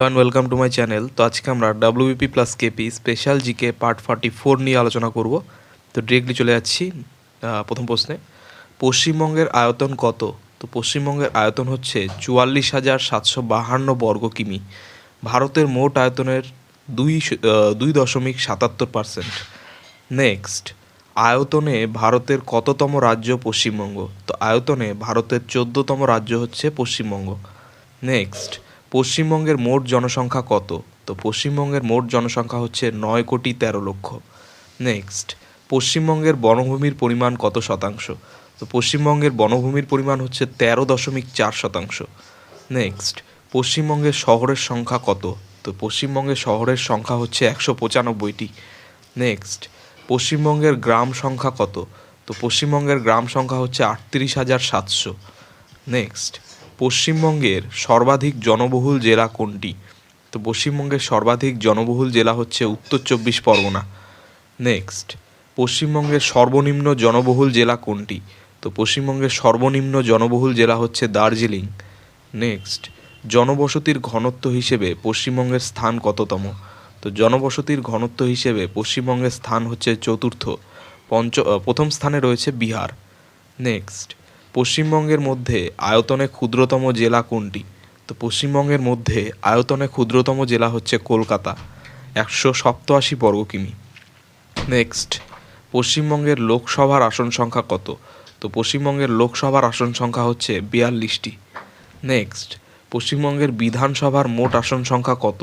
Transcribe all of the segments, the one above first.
And welcome to my channel তো আজকে আমরা WBP plus KP special GK part forty four নিয়ে আলোচনা করব। তো ডিরেক্টলি চলে যাচ্ছি প্রথম প্রশ্নে। পশ্চিমবঙ্গের আয়তন কত? তো পশ্চিমবঙ্গের আয়তন হচ্ছে চুয়াল্লিশ হাজার সাতশো বাহান্ন বর্গ কিমি। ভারতের মোট আয়তনের দুই দুই দশমিক সাতাত্তর পার্সেন্ট নেক্সট আয়তনে ভারতের কততম রাজ্য পশ্চিমবঙ্গ? তো আয়তনে ভারতের চোদ্দতম রাজ্য হচ্ছে পশ্চিমবঙ্গ। নেক্সট পশ্চিমবঙ্গের মোট জনসংখ্যা কত? তো পশ্চিমবঙ্গের মোট জনসংখ্যা হচ্ছে নয় কোটি তেরো লক্ষ। নেক্সট পশ্চিমবঙ্গের বনভূমির পরিমাণ কত শতাংশ? তো পশ্চিমবঙ্গের বনভূমির পরিমাণ হচ্ছে তেরো দশমিক চার শতাংশ। নেক্সট পশ্চিমবঙ্গের শহরের সংখ্যা কত? তো পশ্চিমবঙ্গের শহরের সংখ্যা হচ্ছে একশো পঁচানব্বইটি। নেক্সট পশ্চিমবঙ্গের গ্রাম সংখ্যা কত? তো পশ্চিমবঙ্গের গ্রাম সংখ্যা হচ্ছে আটত্রিশ হাজার সাতশো। নেক্সট পশ্চিমবঙ্গের সর্বাধিক জনবহুল জেলা কোনটি? তো পশ্চিমবঙ্গের সর্বাধিক জনবহুল জেলা হচ্ছে উত্তর চব্বিশ পরগনা। নেক্সট পশ্চিমবঙ্গের সর্বনিম্ন জনবহুল জেলা কোনটি? তো পশ্চিমবঙ্গের সর্বনিম্ন জনবহুল জেলা হচ্ছে দার্জিলিং। নেক্সট জনবসতির ঘনত্ব হিসেবে পশ্চিমবঙ্গের স্থান কততম? তো জনবসতির ঘনত্ব হিসেবে পশ্চিমবঙ্গের স্থান হচ্ছে চতুর্থ। পঞ্চ প্রথম স্থানে রয়েছে বিহার। নেক্সট পশ্চিমবঙ্গের মধ্যে আয়তনে ক্ষুদ্রতম জেলা কোনটি? তো পশ্চিমবঙ্গের মধ্যে আয়তনে ক্ষুদ্রতম জেলা হচ্ছে কলকাতা, একশো সপ্তআশি বর্গ কিমি। নেক্সট, পশ্চিমবঙ্গের লোকসভার আসন সংখ্যা কত? তো পশ্চিমবঙ্গের লোকসভার আসন সংখ্যা হচ্ছে বিয়াল্লিশটি। নেক্সট, পশ্চিমবঙ্গের বিধানসভার মোট আসন সংখ্যা কত?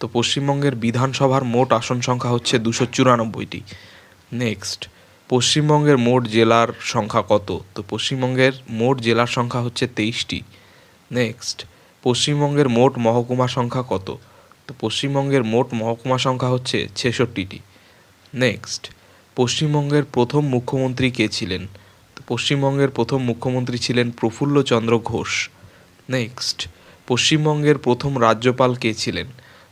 তো পশ্চিমবঙ্গের বিধানসভার মোট আসন সংখ্যা হচ্ছে দুশো চুরানব্বইটি। নেক্সট পশ্চিমবঙ্গের মোট জেলার সংখ্যা কত? তো পশ্চিমবঙ্গের মোট জেলার সংখ্যা হচ্ছে তেইশটি। নেক্সট পশ্চিমবঙ্গের মোট মহকুমা সংখ্যা কত? তো পশ্চিমবঙ্গের মোট মহকুমা সংখ্যা হচ্ছে ছেষট্টিটি। নেক্সট পশ্চিমবঙ্গের প্রথম মুখ্যমন্ত্রী কে ছিলেন? তো পশ্চিমবঙ্গের প্রথম মুখ্যমন্ত্রী ছিলেন প্রফুল্লচন্দ্র ঘোষ। নেক্সট পশ্চিমবঙ্গের প্রথম রাজ্যপাল কে ছিলেন?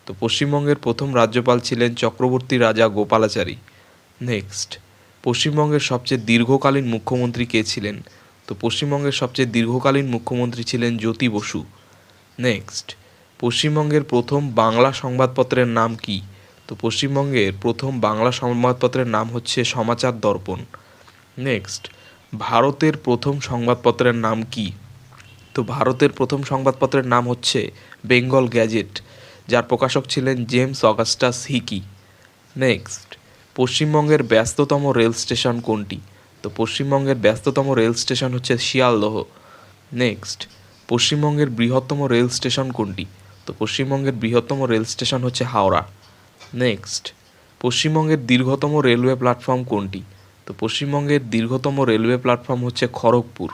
তো পশ্চিমবঙ্গের প্রথম রাজ্যপাল ছিলেন চক্রবর্তী রাজা গোপালাচারী। নেক্সট পশ্চিমবঙ্গের সবচেয়ে দীর্ঘকালীন মুখ্যমন্ত্রী কে ছিলেন? তো পশ্চিমবঙ্গের সবচেয়ে দীর্ঘকালীন মুখ্যমন্ত্রী ছিলেন জ্যোতি বসু। নেক্সট পশ্চিমবঙ্গের প্রথম বাংলা সংবাদপত্রের নাম কি? তো পশ্চিমবঙ্গের প্রথম বাংলা সংবাদপত্রের নাম হচ্ছে সমাচার দর্পণ। নেক্সট ভারতের প্রথম সংবাদপত্রের নাম কি? তো ভারতের প্রথম সংবাদপত্রের নাম হচ্ছে বেঙ্গল গ্যাজেট, যার প্রকাশক ছিলেন জেমস অগাস্টাস হিকি। নেক্সট পশ্চিমবঙ্গের ব্যস্ততম রেল স্টেশন কোনটি? তো পশ্চিমবঙ্গের ব্যস্ততম রেল স্টেশন হচ্ছে শিয়ালদহ। নেক্সট, পশ্চিমবঙ্গের বৃহত্তম রেল স্টেশন কোনটি? তো পশ্চিমবঙ্গের বৃহত্তম রেল স্টেশন হচ্ছে হাওড়া। নেক্সট, পশ্চিমবঙ্গের দীর্ঘতম রেলওয়ে প্ল্যাটফর্ম কোনটি? তো পশ্চিমবঙ্গের দীর্ঘতম রেলওয়ে প্ল্যাটফর্ম হচ্ছে খড়গপুর।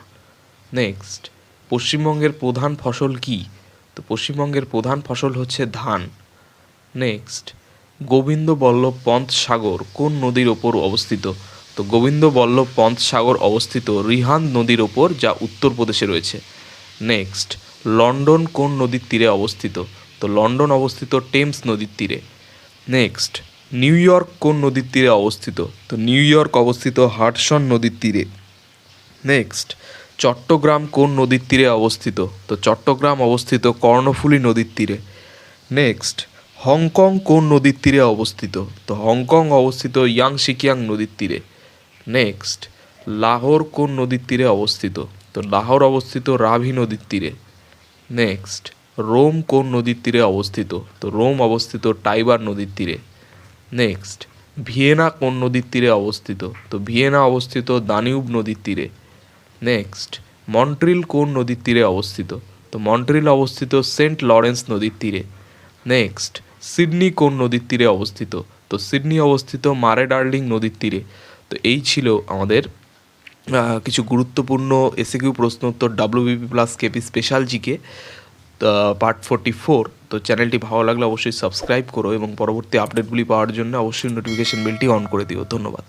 নেক্সট, পশ্চিমবঙ্গের প্রধান ফসল কি? তো পশ্চিমবঙ্গের প্রধান ফসল হচ্ছে ধান। নেক্সট গোবিন্দ বল্লভ পন্থ সাগর কোন নদীর ওপর অবস্থিত? তো গোবিন্দ বল্লভ পন্থ সাগর অবস্থিত রিহান নদীর ওপর, যা উত্তরপ্রদেশে রয়েছে। নেক্সট, লন্ডন কোন নদীর তীরে অবস্থিত? তো লন্ডন অবস্থিত টেমস নদীর তীরে। নেক্সট, নিউ ইয়র্ক কোন নদীর তীরে অবস্থিত? তো নিউ ইয়র্ক অবস্থিত হাডসন নদীর তীরে। নেক্সট, চট্টগ্রাম কোন নদীর তীরে অবস্থিত? তো চট্টগ্রাম অবস্থিত কর্ণফুলী নদীর তীরে। নেক্সট হংকং কোন নদীর তীরে অবস্থিত? তো হংকং অবস্থিত ইয়াংশিকিয়াং নদীর তীরে। নেক্সট, লাহোর কোন নদীর তীরে অবস্থিত? তো লাহোর অবস্থিত রাভি নদীর তীরে। নেক্সট, রোম কোন নদীর তীরে অবস্থিত? তো রোম অবস্থিত টাইবার নদীর তীরে। নেক্সট, ভিয়েনা কোন নদীর তীরে অবস্থিত? তো ভিয়েনা অবস্থিত দানিউব নদীর তীরে। নেক্সট, মন্ট্রিল কোন নদীর তীরে অবস্থিত? তো মন্ট্রিল অবস্থিত সেন্ট লরেন্স নদীর তীরে। নেক্সট সিডনি কোন নদীর তীরে অবস্থিত? তো সিডনি অবস্থিত মারে ডার্লিং নদীর তীরে। তো এই ছিল আমাদের কিছু গুরুত্বপূর্ণ এসিকিউ প্রশ্ন উত্তর WBP plus KP special GK part forty four তো চ্যানেলটি ভালো লাগলে অবশ্যই সাবস্ক্রাইব করো এবং পরবর্তী আপডেটগুলি পাওয়ার জন্য অবশ্যই নোটিফিকেশন বেলটি অন করে দিও। ধন্যবাদ।